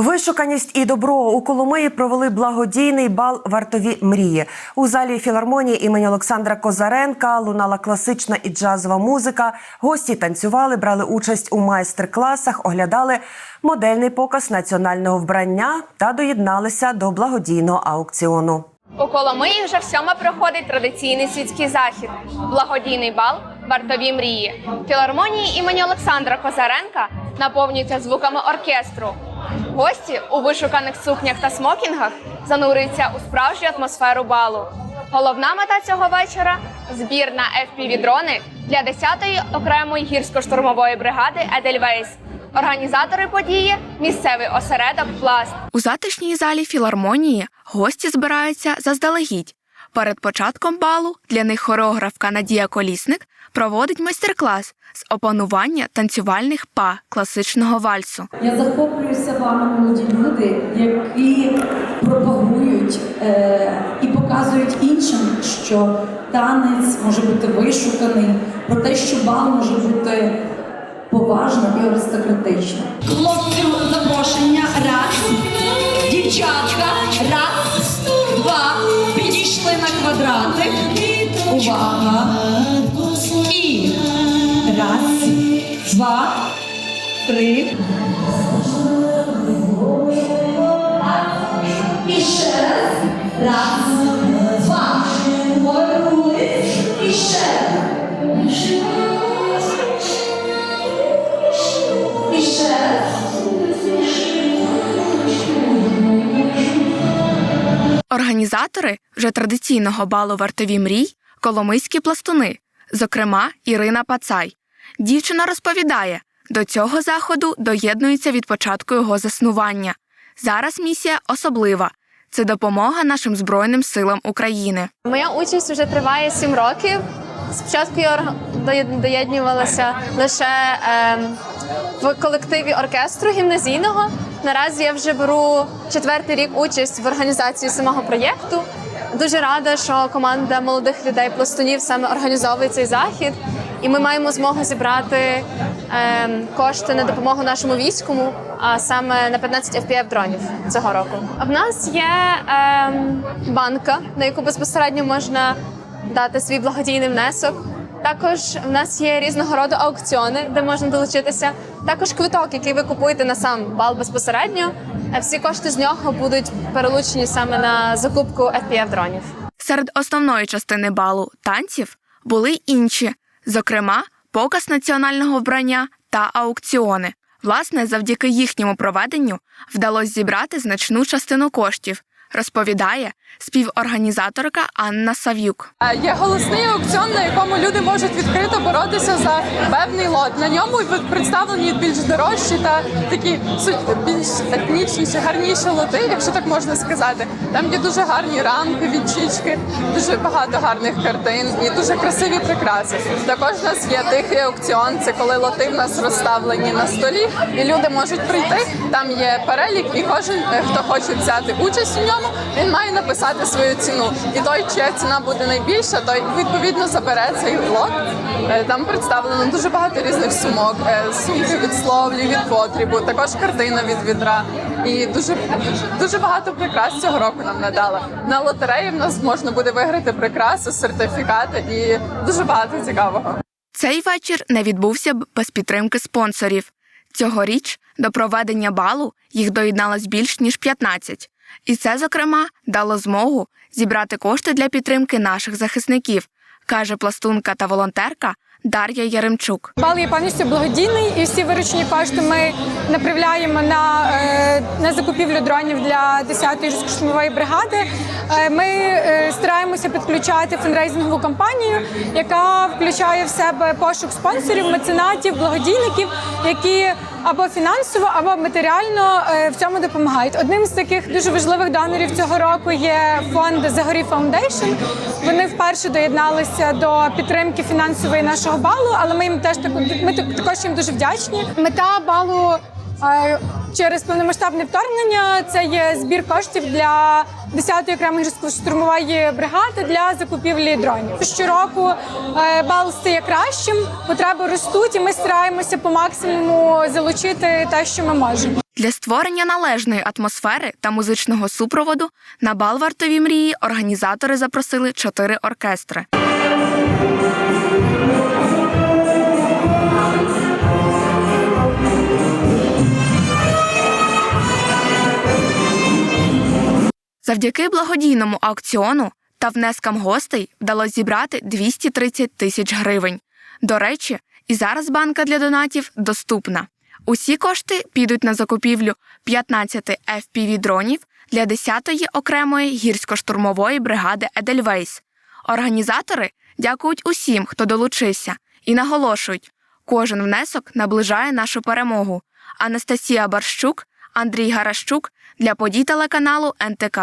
Вишуканість і добро у Коломиї провели благодійний бал вартові мрії. У залі філармонії імені Олександра Козаренка лунала класична і джазова музика. Гості танцювали, брали участь у майстер-класах, оглядали модельний показ національного вбрання та доєдналися до благодійного аукціону. У Коломиї вже всьома проходить традиційний світський захід благодійний бал Вартові мрії. Філармонії імені Олександра Козаренка наповнюються звуками оркестру. Гості у вишуканих сукнях та смокінгах занурюються у справжню атмосферу балу. Головна мета цього вечора збір на FPV-дрони для 10-ї окремої гірсько-штурмової бригади Едельвейс. Організатори події місцевий осередок Пласт. У затишній залі філармонії гості збираються заздалегідь. Перед початком балу для них хореографка Надія Колісник проводить майстер-клас з опанування танцювальних па класичного вальсу. Я захоплююся вами, молоді люди, які пропагують е, і показують іншим, що танець може бути вишуканий, про те, що бал може бути поважним і аристократичним. Хлопців запрошення. Раз. Дівчатка. Раз, два. Підійшли на квадратик. Увага. Два, три. І ще раз. Раз, два. Повернулись. І ще раз. І ще раз. Організатори вже традиційного балу вартові мрій коломийські пластуни, зокрема Ірина Пацай. Дівчина розповідає, до цього заходу доєднується від початку його заснування. Зараз місія особлива це допомога нашим Збройним силам України. Моя участь вже триває сім років. Спочатку я доєднувалася лише ем, в колективі оркестру гімназійного. Наразі я вже беру четвертий рік участь в організації самого проєкту. Дуже рада, що команда молодих людей пластунів саме організовує цей захід, і ми маємо змогу зібрати ем, кошти на допомогу нашому війському, а саме на 15 FPV дронів цього року. В нас є ем, банка, на яку безпосередньо можна дати свій благодійний внесок. Також в нас є різного роду аукціони, де можна долучитися. Також квиток, який ви купуєте на сам бал безпосередньо. Е, Всі кошти з нього будуть перелучені саме на закупку FPV дронів. Серед основної частини балу танців були інші, зокрема, показ національного вбрання та аукціони. Власне, завдяки їхньому проведенню вдалося зібрати значну частину коштів, розповідає співорганізаторка Анна Сав'юк. Е, Є голосний аукціон, на якому люди можуть відкрито боротися за певний лот. На ньому представлені більш дорожчі та такі більш етнічніші, гарніші лоти, якщо так можна сказати. Там є дуже гарні рамки, відчічки, дуже багато гарних картин і дуже красиві прикраси. Також у нас є тихий аукціон. Це коли лоти в нас розставлені на столі, і люди можуть прийти. Там є перелік, і кожен, е, хто хоче взяти участь у ньому, він має написати свою ціну. І той, чия ціна буде найбільша, той відповідно забере цей лот. Е, Там представлено дуже багато різних сумок, е, сумки від словлі, від потрібу, також картина від відра. І дуже дуже багато прикрас цього року нам надали. На лотереї в нас можна буде виграти прикраси, сертифікати і дуже багато цікавого. Цей вечір не відбувся б без підтримки спонсорів. Цьогоріч до проведення балу їх доєдналось більш ніж 15. І це, зокрема, дало змогу зібрати кошти для підтримки наших захисників, каже пластунка та волонтерка Дар'я Яремчук. Бал є повністю благодійний, і всі виручені кошти ми направляємо на, е, на закупівлю дронів для 10-ї штурмової бригади. Е, Ми е, стараємося підключати фандрейзингову кампанію, яка включає в себе пошук спонсорів, меценатів, благодійників, які або фінансово, або матеріально е, в цьому допомагають. Одним з таких дуже важливих донорів цього року є фонд Загорі Фаундейшн. Вони вперше доєдналися до підтримки фінансової нашого балу, але ми їм теж ми також їм дуже вдячні. Мета балу. Через повномасштабне вторгнення. Це є збір коштів для 10-ї окремої гірсько-штурмової бригади для закупівлі дронів. Щороку е, бал стає кращим, потреби ростуть, і ми стараємося по максимуму залучити те, що ми можемо. Для створення належної атмосфери та музичного супроводу на бал вартові мрії організатори запросили чотири оркестри. Завдяки благодійному аукціону та внескам гостей вдалося зібрати 230 тисяч гривень. До речі, і зараз банка для донатів доступна. Усі кошти підуть на закупівлю 15 FPV-дронів для 10-ї окремої гірсько-штурмової бригади Едельвейс. Організатори дякують усім, хто долучився, і наголошують, кожен внесок наближає нашу перемогу. Анастасія Барщук, Андрій Гаращук для подій телеканалу НТК.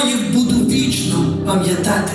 Героїв буду вічно пам'ятати.